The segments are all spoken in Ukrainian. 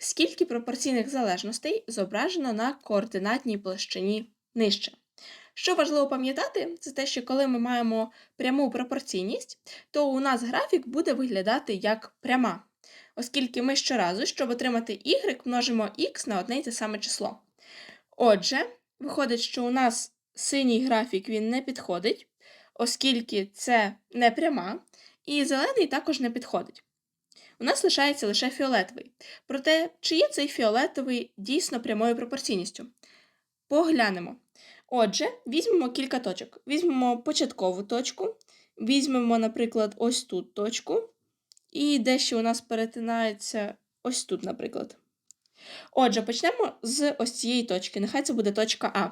скільки пропорційних залежностей зображено на координатній площині нижче. Що важливо пам'ятати, це те, що коли ми маємо пряму пропорційність, то у нас графік буде виглядати як пряма, оскільки ми щоразу, щоб отримати y, множимо x на одне й те саме число. Отже, виходить, що у нас синій графік він не підходить, оскільки це не пряма, і зелений також не підходить. У нас лишається лише фіолетовий. Проте, чи є цей фіолетовий дійсно прямою пропорційністю? Поглянемо. Отже, візьмемо кілька точок. Візьмемо початкову точку, візьмемо, наприклад, ось тут точку, і дещо у нас перетинається ось тут, наприклад. Отже, почнемо з ось цієї точки. Нехай це буде точка А.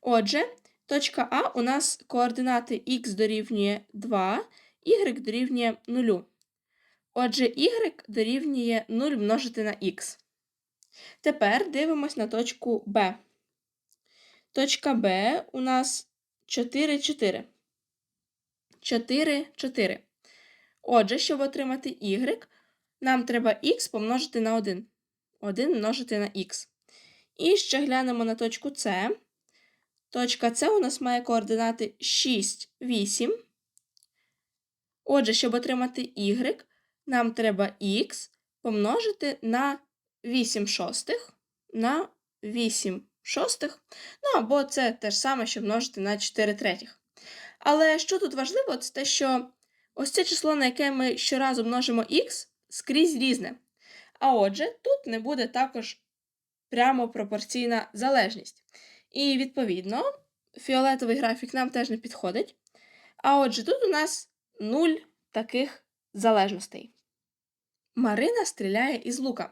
Отже, точка А у нас координати х дорівнює 2, y дорівнює 0. Отже, y дорівнює 0 множити на х. Тепер дивимось на точку Б. Точка Б у нас 4, 4. 4, 4. Отже, щоб отримати y, нам треба х помножити на 1. 1 множити на х. І ще глянемо на точку С. Точка С у нас має координати 6, 8. Отже, щоб отримати y, нам треба х помножити на 8 шостих на 8 шостих. Ну або це те ж саме, що множити на 4 третіх. Але що тут важливо, це те, що ось це число, на яке ми щоразу множимо х, скрізь різне. А отже, тут не буде також прямо пропорційна залежність. І, відповідно, фіолетовий графік нам теж не підходить. А отже, тут у нас нуль таких залежностей. Марина стріляє із лука.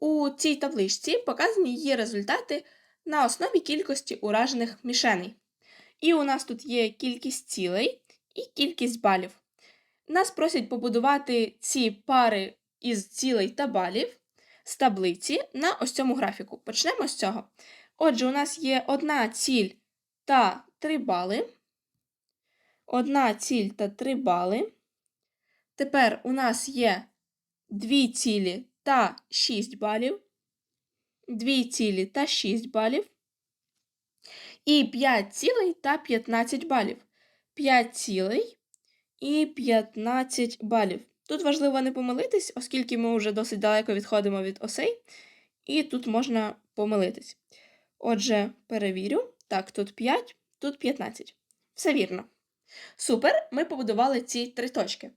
У цій табличці показані її результати на основі кількості уражених мішеней. І у нас тут є кількість цілей і кількість балів. Нас просять побудувати ці пари із цілей та балів з таблиці на ось цьому графіку. Почнемо з цього. Отже, у нас є одна ціль та 3 бали. Одна ціль та 3 бали. Тепер у нас є дві цілі та 6 балів. Дві цілі та 6 балів. І 5 цілей та 15 балів. 5 цілей і 15 балів. Тут важливо не помилитись, оскільки ми вже досить далеко відходимо від осей, і тут можна помилитись. Отже, перевірю. Так, тут 5, тут 15. Все вірно. Супер, ми побудували ці три точки.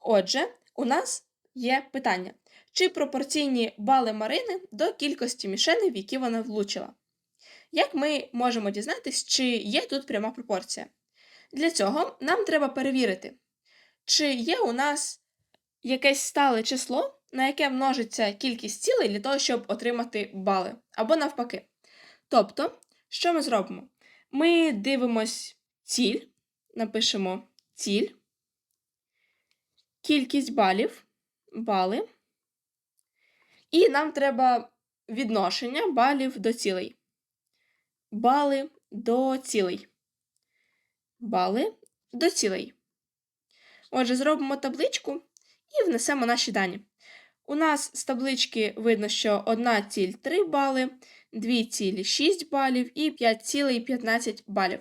Отже, у нас є питання: чи пропорційні бали Марини до кількості мішеней, в які вона влучила? Як ми можемо дізнатися, чи є тут пряма пропорція? Для цього нам треба перевірити, чи є у нас якесь стале число, на яке множиться кількість цілей для того, щоб отримати бали, або навпаки. Тобто, що ми зробимо? Ми дивимось ціль, напишемо ціль, кількість балів, бали, і нам треба відношення балів до цілей. Бали до цілей. Бали до цілей. Отже, зробимо табличку і внесемо наші дані. У нас з таблички видно, що одна ціль 3 бали, дві цілі 6 балів і 5 цілей 15 балів.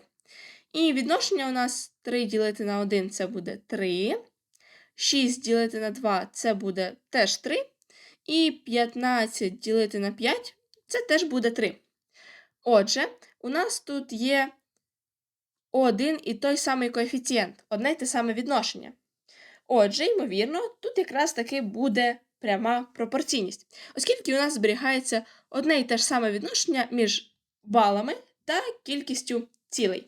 І відношення у нас 3 ділити на 1 це буде 3. 6 ділити на 2 це буде теж 3. І 15 ділити на 5 це теж буде 3. Отже, у нас тут є один і той самий коефіцієнт, одне й те саме відношення. Отже, ймовірно, тут якраз таки буде пряма пропорційність, оскільки у нас зберігається одне і те ж саме відношення між балами та кількістю цілей.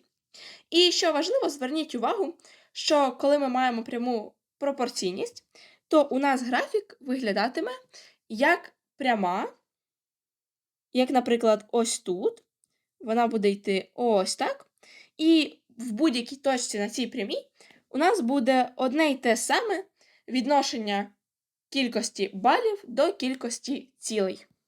І що важливо, зверніть увагу, що коли ми маємо пряму пропорційність, то у нас графік виглядатиме як пряма, як, наприклад, ось тут. Вона буде йти ось так. І в будь-якій точці на цій прямій у нас буде одне й те саме відношення кількості балів до кількості цілей.